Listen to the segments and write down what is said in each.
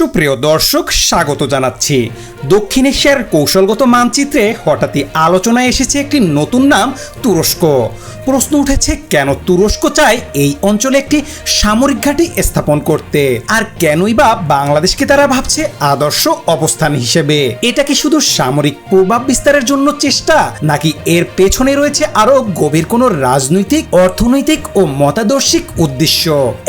সুপ্রিয় দর্শক, স্বাগত জানাচ্ছি। দক্ষিণ এশিয়ার কৌশলগত মানচিত্রে হঠাৎই আলোচনায় এসেছে একটি নতুন নাম, তুরস্ক। প্রশ্ন উঠেছে, কেন তুরস্ক চায় এই অঞ্চলে একটি সামরিক ঘাঁটি স্থাপন করতে? আর কেনই বা বাংলাদেশকে তারা ভাবছে আদর্শ অবস্থান হিসেবে? এটা কি শুধু সামরিক প্রভাব বিস্তারের জন্য চেষ্টা, নাকি এর পেছনে রয়েছে আরও গভীর কোনো রাজনৈতিক, অর্থনৈতিক ও মতাদর্শিক উদ্দেশ্য?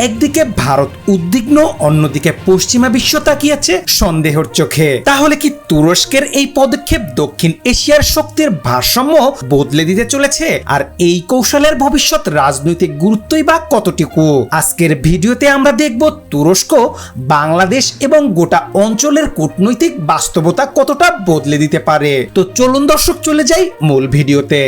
একদিকে ভারত উদ্বিগ্ন, অন্যদিকে পশ্চিমা বিশ্ব তাকিয়েছে সন্দেহের চোখে। তাহলে কি তুরস্কের এই পদক্ষেপ দক্ষিণ এশিয়ার শক্তির ভারসাম্য বদলে দিতে চলেছে? আর এই কৌশলের ভবিষ্যৎ রাজনৈতিক গুরুত্বই বা কতটুকু? আজকের ভিডিওতে আমরা দেখব তুরস্ক, বাংলাদেশ এবং গোটা অঞ্চলের কূটনৈতিক বাস্তবতা কতটা বদলে দিতে পারে। তো চলুন দর্শক, চলে যাই মূল ভিডিওতে।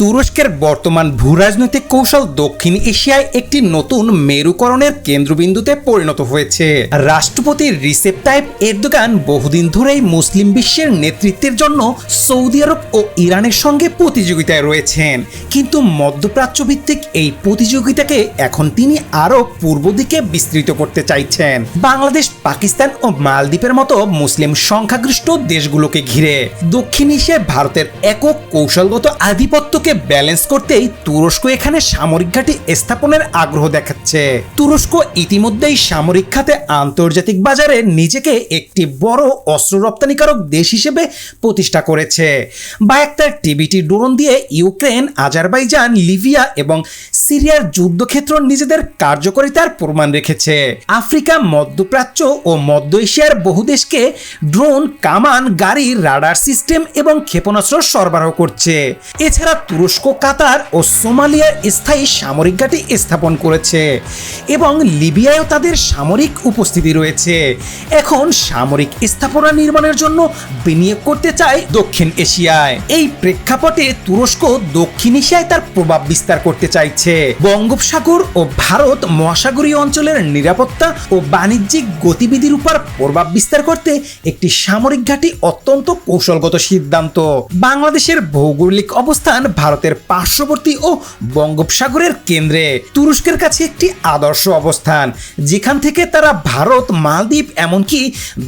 তুরস্কের বর্তমান ভূরাজনৈতিক কৌশল দক্ষিণ এশিয়ায় একটি নতুন মেরুকরণের কেন্দ্রবিন্দুতে পরিণত হয়েছে। রাষ্ট্রপতি রিসেপ টাইপ এরদোগান বহুদিন ধরেই মুসলিম বিশ্বের নেতৃত্বের জন্য সৌদি আরব ও ইরানের সঙ্গে প্রতিযোগিতায় রয়েছেন। কিন্তু মধ্যপ্রাচ্য ভিত্তিক এই প্রতিযোগিতাকে এখন তিনি আরও পূর্ব দিকে বিস্তৃত করতে চাইছেন। বাংলাদেশ, পাকিস্তান ও মালদ্বীপের মতো মুসলিম সংখ্যাগরিষ্ঠ দেশগুলোকে ঘিরে। দক্ষিণ এশিয়ায় ভারতের একক কৌশলগত আধিপত্যকে ব্যালেন্স করতেই তুরস্ক এখানে সামরিক ঘাঁটি স্থাপনের আগ্রহ দেখাচ্ছে। তুরস্ক ইতিমধ্যেই সামরিক খাতে আন্তর্জাতিক বাজারে নিজেকে একটি বড় অস্ত্র রপ্তানিকারক দেশ হিসেবে প্রতিষ্ঠা করেছে। বা একটা টিবিটি ড্রোন দিয়ে ইউক্রেন, আজারবাইজান, লিবিয়া এবং সিরিয়ার যুদ্ধক্ষেত্র নিজেদের কার্যকারিতার প্রমাণ রেখেছে। আফ্রিকা, মধ্যপ্রাচ্য ও মধ্য এশিয়ার বহু দেশকে ড্রোন, কামান, গাড়ি, রাডার সিস্টেম এবং ক্ষেপণাস্ত্র সরবরাহ করছে। এছাড়া তুরস্ক, কাতার ও সোমালিয়ার স্থায়ী সামরিক ঘাঁটি স্থাপন করেছে এবং লিবিয়ায়ও তাদের সামরিক উপস্থিতি রয়েছে। এখন সামরিক স্থাপনা নির্মাণের জন্য বিনিয়োগ করতে চায় দক্ষিণ এশিয়ায়। এই প্রেক্ষাপটে তুরস্ক দক্ষিণ এশিয়ায় তার প্রভাব বিস্তার করতে চাইছে। বঙ্গোপসাগর ও ভারত মহাসাগরীয় অঞ্চলের নিরাপত্তা ও বাণিজ্যিক গতিবিধির উপর প্রভাব বিস্তার করতে একটি সামরিক ঘাঁটি অত্যন্ত কৌশলগত সিদ্ধান্ত। বাংলাদেশের ভৌগোলিক অবস্থান ভারতের পার্শ্ববর্তী ও বঙ্গোপসাগরের কেন্দ্রে তুরস্কের কাছে একটি আদর্শ অবস্থান। যেখান থেকে তারা ভারত, মালদ্বীপ, এমনকি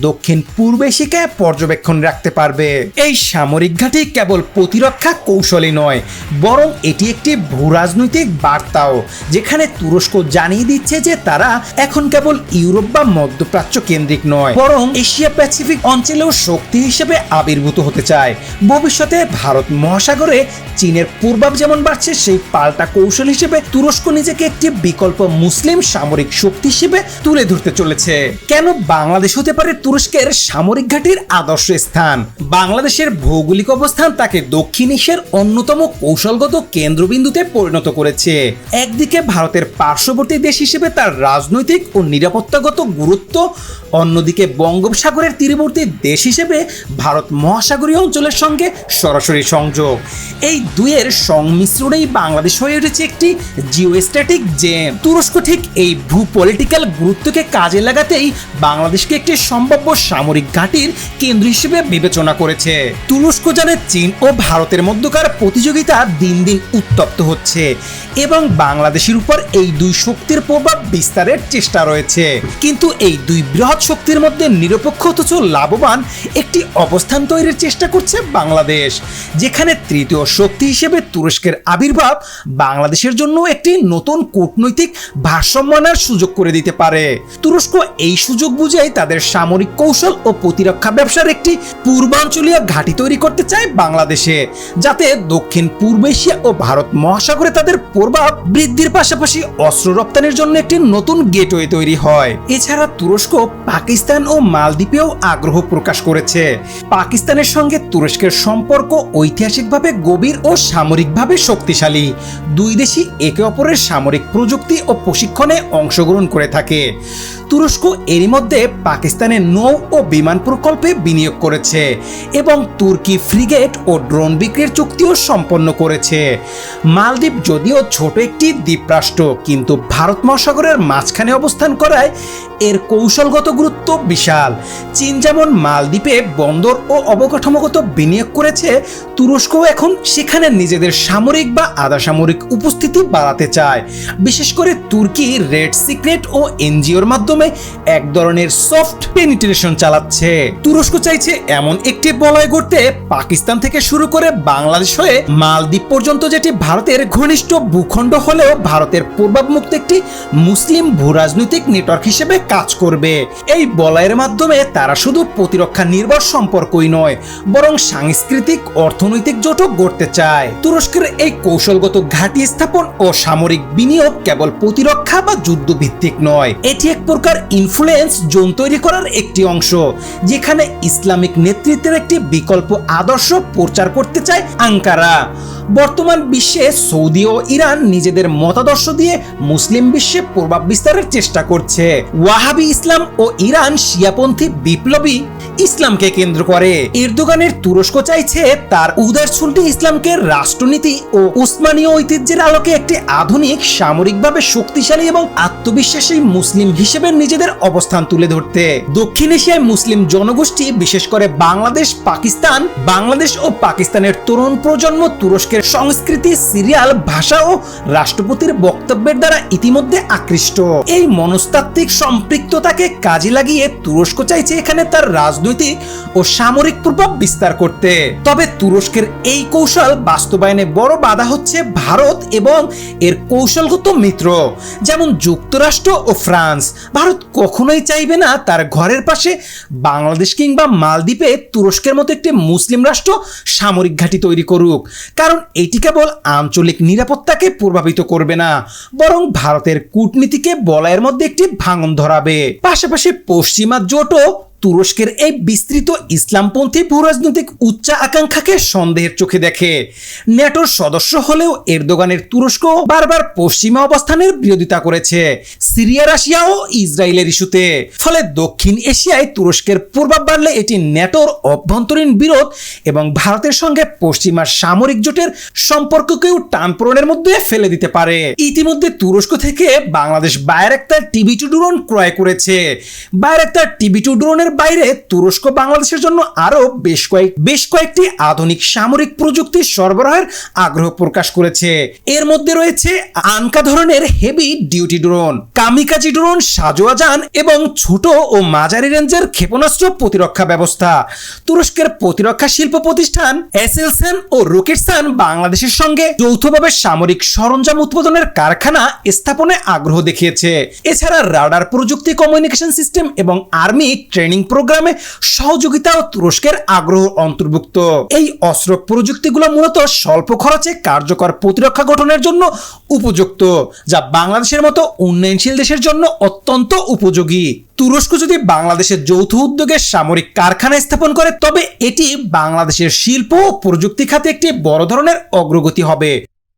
দক্ষিণ পূর্ব এশিয়াকে পর্যবেক্ষণ রাখতে পারবে। এই সামরিক ঘাঁটি কেবল প্রতিরক্ষা কৌশলই নয়, বরং এটি একটি ভূরাজনৈতিক বার্তাও, যেখানে তুরস্ক জানিয়ে দিচ্ছে যে তারা এখন কেবল ইউরোপ বা মধ্যপ্রাচ্য কেন্দ্রিক নয়, বরং এশিয়া প্যাসিফিক অঞ্চলেও শক্তি হিসেবে আবির্ভূত হতে চায়। ভবিষ্যতে ভারত মহাসাগরে চীনের পূর্বাভ যেমন বাড়ছে, সেই পাল্টা কৌশল হিসেবে তুরস্ক নিজেকে একটি বিকল্প মুসলিম সামরিক শক্তি হিসেবে তুলে ধরতে চলেছে। কেন বাংলাদেশ হতে পারে তুরস্কের সামরিক ঘাঁটির আদর্শ স্থান? বাংলাদেশের ভৌগোলিক অবস্থান তাকে দক্ষিণ এশিয়ার অন্যতম কৌশলগত কেন্দ্রবিন্দুতে পরিণত করেছে। একদিকে ভারতের পার্শ্ববর্তী দেশ হিসেবে তার রাজনৈতিক ও নিরাপত্তাগত গুরুত্ব, অন্যদিকে বঙ্গোপসাগরের তীরবর্তী দেশ হিসেবে ভারত মহাসাগরীয় অঞ্চলের সঙ্গে সরাসরি সংযোগ। এই দুইয়ের সংমিশ্রণেই বাংলাদেশ হয়ে উঠেছে একটি জিওস্ট্যাটিক জেম তুরস্ক ঠিক এই ভূ পলিটিক্যাল গুরুত্বকে কাজে লাগাতেই বাংলাদেশকে একটি সম্ভাব্য সামরিক ঘাঁটির কেন্দ্র হিসেবে বিবেচনা করেছে। তুরস্ক জানে চীন ও ভারতের মধ্যকার প্রতিযোগিতা দিন দিন উত্তপ্ত হচ্ছে এবং বাংলাদেশের উপর এই দুই শক্তির প্রভাব বিস্তারের চেষ্টা রয়েছে। কিন্তু এই দুই বৃহৎ শক্তির মধ্যে নিরপেক্ষ অথচ লাভবান একটি অবস্থান তৈরির চেষ্টা করছে বাংলাদেশ, যেখানে তৃতীয় শক্তি হিসেবে তুরস্কের আবির্ভাব বাংলাদেশের জন্য একটি নতুন কূটনৈতিক ভারসাম্য আনার সুযোগ করে দিতে পারে। তুরস্ক এই সুযোগ বুঝেই তাদের সামরিক কৌশল ও প্রতিরক্ষা ব্যবসার একটি পূর্বাঞ্চলীয় ঘাঁটি তৈরি করতে চায় বাংলাদেশে, যাতে দক্ষিণ, পূর্ব এশিয়া ও ভারত মহাসাগরে তাদের প্রভাব বৃদ্ধির পাশাপাশি অস্ত্র রপ্তানির জন্য একটি নতুন গেটওয়ে তৈরি হয়। এছাড়া তুরস্ক পাকিস্তান ও মালদ্বীপেও আগ্রহ প্রকাশ করেছে। পাকিস্তানের সঙ্গে তুরস্কের সম্পর্ক ঐতিহাসিকভাবে গভীর ও সামরিকভাবে শক্তিশালী। দুই দেশই একে অপরের সামরিক প্রযুক্তি ও প্রশিক্ষণে অংশগ্রহণ করে থাকে। তুরস্ক এরই মধ্যে পাকিস্তানের নৌ ও বিমান প্রকল্পে বিনিয়োগ করেছে এবং তুর্কি ফ্রিগেট ও ড্রোন বিক্রির চুক্তিও সম্পন্ন করেছে। মালদ্বীপ যদিও ছোট একটি দ্বীপরাষ্ট্র, কিন্তু ভারত মহাসাগরের মাঝখানে অবস্থান করায় এর কৌশলগত গুরুত্ব বিশাল। চীন যেমন মালদ্বীপে বন্দর ও অবকাঠামোগত বিনিয়োগ করেছে, তুরস্কও এখন সেখানে নিজেদের সামরিক বা আধা সামরিক উপস্থিতি বাড়াতে চায়। বিশেষ করে তুর্কি রেড সিক্রেট ও এনজিওর মাধ্যমে এক ধরনের সফট পেনিট্রেশন চালাচ্ছে। তুরস্ক চাইছে এমন একটি বলয় গড়তে পাকিস্তান থেকে শুরু করে বাংলাদেশ হয়ে মালদ্বীপ পর্যন্ত, যেটি ভারতের ঘনিষ্ঠ ভূখণ্ড হলেও ভারতের পূর্বাভমুক্ত একটি মুসলিম ভূরাজনৈতিক নেটওয়ার্ক হিসেবে কাজ করবে। এই বলয়ের মাধ্যমে তারা শুধু প্রতিরক্ষা নির্ভর সম্পর্কই নয়, বরং সাংস্কৃতিক, অর্থনৈতিক জোটও গড়তে চায়। তুরস্কের এই কৌশলগত ঘাঁটি স্থাপন ও সামরিক বিনিয়োগ কেবল প্রতিরক্ষা বা যুদ্ধ ভিত্তিক নয়, এটি এক প্রকার ইনফ্লুয়েন্স জোন তৈরি করার একটি অংশ, যেখানে ইসলামিক নেতৃত্বের একটি বিকল্প আদর্শ প্রচার করতে চায় আঙ্কারা। বর্তমান বিশ্বে সৌদি ও ইরান নিজেদের মতাদর্শ দিয়ে মুসলিম বিশ্বে প্রভাব বিস্তারের চেষ্টা করছে। ওয়াহাবি ইসলাম ও ইরান শিয়াপন্থী বিপ্লবী ইসলামকে কেন্দ্র করে। এরদোগানের তুরস্ক চাইছে তার উদারছুন্টি ইসলামকে রাষ্ট্রনীতি ও উসমানীয় ঐতিহ্যের আলোকে একটি আধুনিক, সামরিকভাবে শক্তিশালী এবং আত্মবিশ্বাসী মুসলিম হিসেবে নিজেদের অবস্থান তুলে ধরতে। দক্ষিণ এশিয়ায় মুসলিম জনগোষ্ঠী, বিশেষ করে বাংলাদেশ, পাকিস্তান, বাংলাদেশ ও পাকিস্তানের তরুণ প্রজন্ম তুরস্কের সংস্কৃতি, সিরিয়াল, ভাষা ও রাষ্ট্রপতির বক্তব্যের দ্বারা ইতিমধ্যে আকৃষ্ট। এই মনস্তাত্ত্বিক সম্পৃক্ততাকে কাজে লাগিয়ে তুরস্ক চাইছে এখানে তার রাজনৈতিক ও সামরিক প্রভাব বিস্তার করতে। তবে তুরস্কের এই কৌশল বাস্তবায়নে বড় বাধা হচ্ছে ভারত এবং এর কৌশলগত মিত্র, যেমন যুক্তরাষ্ট্র ও ফ্রান্স। ভারত কখনোই চাইবে না তার ঘরের পাশে বাংলাদেশ কিংবা মালদ্বীপে তুরস্কের মতো একটি মুসলিম রাষ্ট্র সামরিক ঘাঁটি তৈরি করুক। কারণ এটি কেবল আঞ্চলিক নিরাপত্তাকে প্রভাবিত করবে না, বরং ভারতের কূটনীতিকে বলয়ের মধ্যে একটি ভাঙন ধরাবে। পাশাপাশি পশ্চিমা জোটও তুরস্কের এই বিস্তৃত ইসলামপন্থী ভূরাজনৈতিক উচ্চ আকাঙ্ক্ষাকে সন্দেহের চোখে দেখে। ন্যাটোর সদস্য হলেও এরদোগানের তুরস্ক বারবার পশ্চিমা অবস্থানের বিরোধিতা করেছে। সিরিয়া, রাশিয়া ও ইসরায়েলের ইস্যুতে। ফলে দক্ষিণ এশিয়ায় তুরস্কের প্রভাব বাড়লে এটি ন্যাটোর অভ্যন্তরীণ বিরোধ এবং ভারতের সঙ্গে পশ্চিমা সামরিক জোটের সম্পর্ককেও টানপূরণের মধ্যে ফেলে দিতে পারে। ইতিমধ্যে তুরস্ক থেকে Bangladesh Bayraktar TB two drone ক্রয় করেছে। বায়ারেক্তার টিভি টু ড্রোনের বাইরে তুরস্ক বাংলাদেশের জন্য আরও বেশ কয়েক, বেশ কয়েকটি আধুনিক সামরিক প্রযুক্তি সরবরাহের আগ্রহ প্রকাশ করেছে। এর মধ্যে রয়েছে আনকা ধরনের heavy duty drone kamikaze drone সাজোয়া যান এবং ছোট ও মাঝারি রেঞ্জের ক্ষেপণাস্ত্র প্রতিরক্ষা ব্যবস্থা। তুরস্কের প্রতিরক্ষা শিল্প প্রতিষ্ঠান এসএলসেন ও রকেটসান বাংলাদেশের সঙ্গে যৌথভাবে সামরিক সরঞ্জাম উৎপাদনের কারখানা স্থাপনে আগ্রহ দেখিয়েছে। এছাড়া রাডার প্রযুক্তি কমিউনিকেশন সিস্টেম এবং আর্মি ট্রেনিং প্রোগ্রামে সহযোগিতা ও তুরস্কের আগ্রহ অন্তর্ভুক্ত। এই অস্ত্র প্রযুক্তিগুলো মূলত স্বল্প খরচে কার্যকর প্রতিরক্ষা গঠনের জন্য উপযুক্ত, যা বাংলাদেশের মতো উন্নয়নশীল দেশের জন্য অত্যন্ত উপযোগী। তুরস্ক যদি বাংলাদেশের যৌথ উদ্যোগে সামরিক কারখানা স্থাপন করে, তবে এটি বাংলাদেশের শিল্প ও প্রযুক্তি খাতে একটি বড় ধরনের অগ্রগতি হবে।